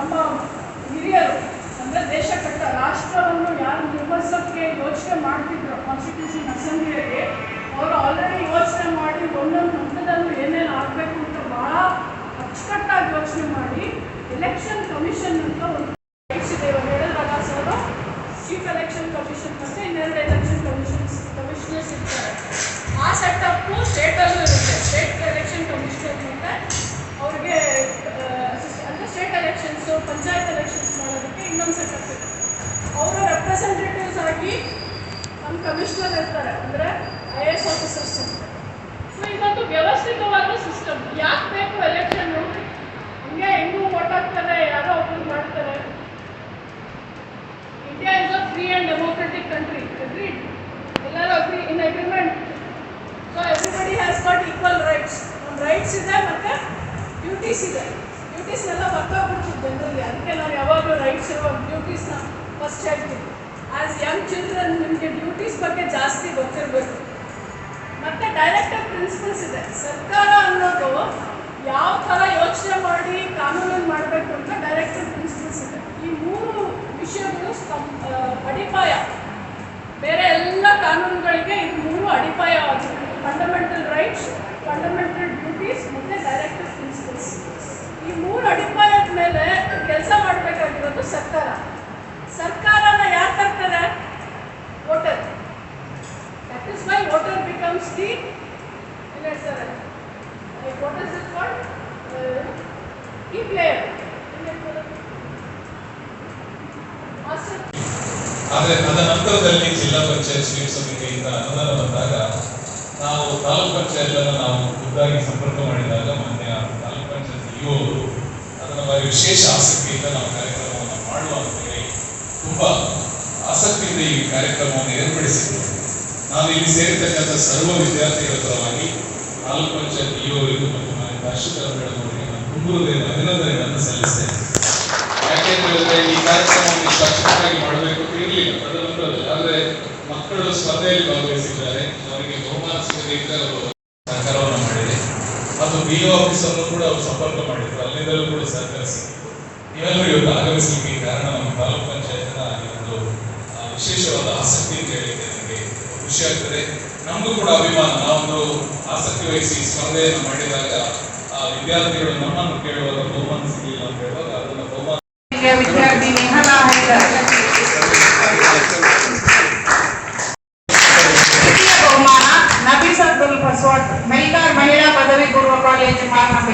ನಮ್ಮ ಹಿರಿಯರು, ಅಂದರೆ ದೇಶ ಕಟ್ಟ ರಾಷ್ಟ್ರವನ್ನು ಯಾರು ನಿರ್ಮಿಸೋಕ್ಕೆ ಯೋಚನೆ ಮಾಡ್ತಿದ್ರು ಕಾನ್ಸ್ಟಿಟ್ಯೂಷನ್ ಅಸೆಂಬ್ಲಿಯಲ್ಲಿ, ಅವರು ಆಲ್ರೆಡಿ ಯೋಚನೆ ಮಾಡಿ ಒಂದೊಂದು ಹಂತದಲ್ಲೂ ಏನೇನು ಆಗಬೇಕು ಅಂತ ಭಾಳ ಅಚ್ಚುಕಟ್ಟಾಗಿ ಯೋಚನೆ ಮಾಡಿ ಎಲೆಕ್ಷನ್ ಕಮಿಷನ್ ಅಂತ ಒಂದು ಇದೆ ಸರ್ ಚೀಫ್ ಎಲೆಕ್ಷನ್ ಕಮಿಷನ್ ಮತ್ತು ಇನ್ನೆರಡು ಎಲೆಕ್ಷನ್ ಕಮಿಷನ್ ಕಮಿಷನರ್ಸ್ ಇರ್ತಾರೆ. ಆ ಸೆಟಪ್ಪು ಸ್ಟೇಟಲ್ಲೂ ಇರುತ್ತೆ. ಸ್ಟೇಟ್ ಎಲೆಕ್ಷನ್ ಕಮಿಷನರ್ ಮತ್ತು ಅವ್ರಿಗೆ ಅಂದರೆ ಸ್ಟೇಟ್ ಎಲೆಕ್ಷನ್ಸು ಪಂಚಾಯತ್ ಎಲೆಕ್ಷನ್ಸ್ ಮಾಡೋದಕ್ಕೆ ಇನ್ನೊಂದು ಸೆಟಪ್ ಇದೆ ಅವರ ರೆಪ್ರೆಸೆಂಟೇಟಿವ್ಸ್ ಆಗಿ ನಮ್ಮ ಕಮಿಷನರ್ ಇರ್ತಾರೆ ಅಂದರೆ ಐ ಎ ಎಸ್ ಆಫೀಸರ್ಸ್ ಇರ್ತಾರೆ ಸೊ ಇದೊಂದು ವ್ಯವಸ್ಥಿತವಾದ ಸಿಸ್ಟಮ್ ಯಾಕೆ ಬೇಕು ಎಲೆಕ್ಷನ್ನು ಹಂಗೆ ಹೆಂಗೂ ಓಟ್ ಹಾಕ್ತಾರೆ, ಯಾರೋ ಒಬ್ರು ಮಾಡ್ತಾರೆ. India is a free and democratic country agreed ಎಲ್ಲರೂ agree in agreement so everybody has got equal rights ನಮ್ಮ ರೈಟ್ಸ್ ಇದೆ ಮತ್ತು ಡ್ಯೂಟೀಸ್ ಇದೆ. ಡ್ಯೂಟೀಸ್ನೆಲ್ಲ ಮರ್ತೋಗ್ಬಿಡ್ತೀವಿ ಜನರಲ್ಲಿ ಅದಕ್ಕೆ ನಾವು ಯಾವಾಗಲೂ ರೈಟ್ಸ್ ಇರುವ ಡ್ಯೂಟೀಸ್ನ ಫಸ್ಟ್ ಹೇಳ್ತೀವಿ ಆ್ಯಸ್ ಯಂಗ್ ಚಿಲ್ಡ್ರನ್ ನಿಮಗೆ ಡ್ಯೂಟೀಸ್ ಬಗ್ಗೆ ಜಾಸ್ತಿ ಗೊತ್ತಿರಬೇಕು. ಮತ್ತೆ ಡೈರೆಕ್ಟರ್ ಪ್ರಿನ್ಸಿಪಲ್ಸ್ ಇದೆ. ಸರ್ಕಾರ ಅನ್ನೋದು ಯಾವ ಥರ ಯೋಚನೆ ಮಾಡಿ ಕಾನೂನನ್ನು ಮಾಡಬೇಕು ಅಂತ ಡೈರೆಕ್ಟರ್ ಪ್ರಿನ್ಸಿಪಲ್ಸ್ ಇದೆ. ಈ ಮೂರು ವಿಷಯಗಳು ಅಡಿಪಾಯ. ಬೇರೆ ಎಲ್ಲ ಕಾನೂನುಗಳಿಗೆ ಇದು ಮೂರು ಅಡಿಪಾಯವಾಗಿದೆ. ಫಂಡಮೆಂಟಲ್ ರೈಟ್ಸ್ ಫಂಡಮೆಂಟಲ್ ಡ್ಯೂಟೀಸ್ ಮತ್ತು ಡೈರೆಕ್ಟರ್ ಪ್ರಿನ್ಸಿಪಲ್ಸ್ ಈ ಮೂರು ಅಡಿಪಾಯದ ಮೇಲೆ ಕೆಲಸ ಮಾಡಬೇಕಾಗಿರೋದು ಸರ್ಕಾರ. ಆದರೆ ಅದ ನಂತರದಲ್ಲಿ ಜಿಲ್ಲಾ ಪಂಚಾಯತ್ ಸ್ವೀಪ್ ಸಮಿತಿಯಿಂದ ಅನುದಾನ ಬಂದಾಗ ನಾವು ತಾಲೂಕ್ ಪಂಚಾಯತ್ಗಳನ್ನು ನಾವು ಖುದ್ದಾಗಿ ಸಂಪರ್ಕ ಮಾಡಿದಾಗ ಮಾನ್ಯ ತಾಲೂಕ್ ಪಂಚಾಯತ್ ಇಒ ಅವರು ಅದನ್ನ ಬಾರಿ ವಿಶೇಷ ಆಸಕ್ತಿಯಿಂದ ನಾವು ಕಾರ್ಯಕ್ರಮವನ್ನು ಮಾಡುವ ತುಂಬಾ ಆಸಕ್ತಿಯಿಂದ ಈ ಕಾರ್ಯಕ್ರಮವನ್ನು ಏರ್ಪಡಿಸಿದ್ರು. ನಾನು ಇಲ್ಲಿ ಸೇರಿರ್ತಕ್ಕಂಥ ಸರ್ವ ವಿದ್ಯಾರ್ಥಿಗಳ ಪರವಾಗಿ ತಾಲೂಕ್ ಪಂಚಾಯತ್ ಇಒ ಮತ್ತು ಮಾನ್ಯ ತಹಶೀಲ್ದಾರ್ ನಾನು ತುಂಬ ಅಭಿನಂದನೆಗಳನ್ನು ಸಲ್ಲಿಸ್ತೇನೆ. ಯಾಕೆ ಅಂತ ಹೇಳಿದ್ರೆ ಈ ಕಾರ್ಯಕ್ರಮವನ್ನು ಇಷ್ಟು ಅಚ್ಚುಕಟ್ಟಾಗಿ ಮಾಡಬೇಕು ಅಂತ ಇರಲಿಲ್ಲ ತದನಂತರದಲ್ಲಿ ಆದ್ರೆ ಮಕ್ಕಳು ಸ್ಪರ್ಧೆಯಲ್ಲಿ ಭಾಗವಹಿಸಿದ್ದಾರೆ. ಅವರಿಗೆ ಬಹುಮಾನ ಅವರು ಸಹಕಾರವನ್ನು ಮಾಡಿದೆ ಮತ್ತು ಬಿ ಆಫೀಸ್ ಅನ್ನು ಕೂಡ ಅವರು ಸಂಪರ್ಕ ಮಾಡಿದ್ರು. ಅಲ್ಲಿಂದಲೂ ಕೂಡ ಸಹಕರಿಸಿ. ನೀವೆಲ್ಲರೂ ಇವತ್ತು ಆಗಮಿಸಲಿಕ್ಕೆ ಕಾರಣ ನಮ್ಮ ತಾಲೂಕ್ ಪಂಚಾಯತ್ನ ಒಂದು ವಿಶೇಷವಾದ ಆಸಕ್ತಿ ಅಂತ ಹೇಳಿದ್ರೆ ನನಗೆ ಖುಷಿ ಆಗ್ತದೆ. ನಮಗೂ ಕೂಡ ಅಭಿಮಾನ. ನಾವೊಂದು ಆಸಕ್ತಿ ವಹಿಸಿ ಸ್ಪರ್ಧೆಯನ್ನು ಮಾಡಿದಾಗ, ಆ, ವಿದ್ಯಾರ್ಥಿಗಳು ನಮ್ಮನ್ನು ಕೇಳುವಾಗ ಬಹುಮಾನ ದ್ವಿತೀಯ ಬಹುಮಾನ ನಬೀಸ್ ಅಬ್ದುಲ್ ಫಸ್ವಾಟ್ ಮೆಲ್ಕಾರ್ ಮಹಿಳಾ ಪದವಿ ಪೂರ್ವ ಕಾಲೇಜು ಮಾನವ